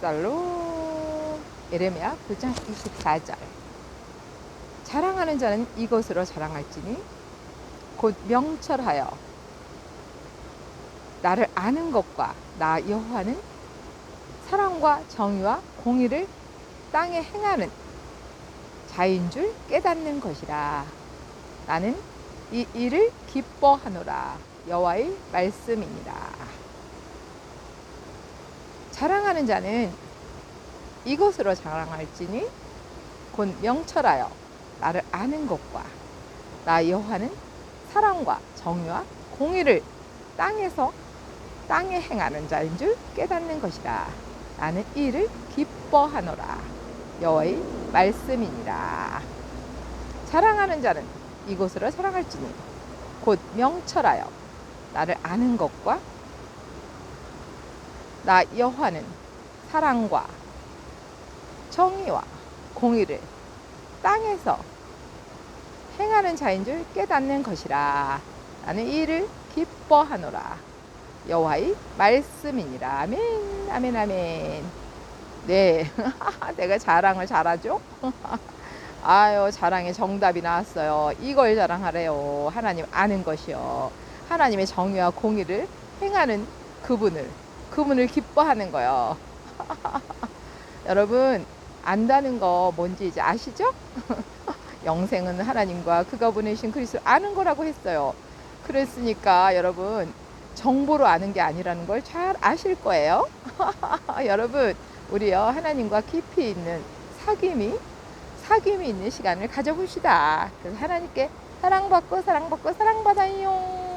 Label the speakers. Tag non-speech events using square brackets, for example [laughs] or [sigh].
Speaker 1: 샬롬 예레미야 9장 24절. 자랑하는 자는 이것으로 자랑할지니 곧 명철하여 나를 아는 것과 나 여호와는 사랑과 정의와 공의를 땅에 행하는 자인 줄 깨닫는 것이라. 나는 이 일을 기뻐하노라. 여호와의 말씀이니라 자랑하는 자는 이것으로 자랑할지니 곧 명철하여 나를 아는 것과 나 여호와는 사랑과 정의와 공의를 땅에서 땅에 행하는 자인 줄 깨닫는 것이라. 나는 이 일을 기뻐하노라. 여호와의 말씀이니라. 자랑하는 자는 이곳으로 자랑할지니 곧 명철하여 나를 아는 것과 나 여호와는 사랑과 정의와 공의를 땅에서 행하는 자인 줄 깨닫는 것이라. 나는 이 일을 기뻐하노라. 여호와의 말씀이니라. 아멘. 아멘 아멘. 네. [laughs] 내가 자랑을 잘하죠? [laughs] 아유 자랑의 정답이 나왔어요. 이걸 자랑하래요. 하나님 아는 것이요. 하나님의 정의와 공의를 행하는 그분을 그분을 기뻐하는 거요 [laughs] 여러분 안다는 거 뭔지 이제 아시죠? [laughs] 영생은 하나님과 그가 보내신 그리스도 아는 거라고 했어요. 그랬으니까 여러분 정보로 아는 게 아니라는 걸 잘 아실 거예요. [laughs] 여러분 우리요 하나님과 깊이 있는 사귐이 사귐이 있는 시간을 가져봅시다. 그래서 하나님께 사랑받고 사랑받고 사랑받아요.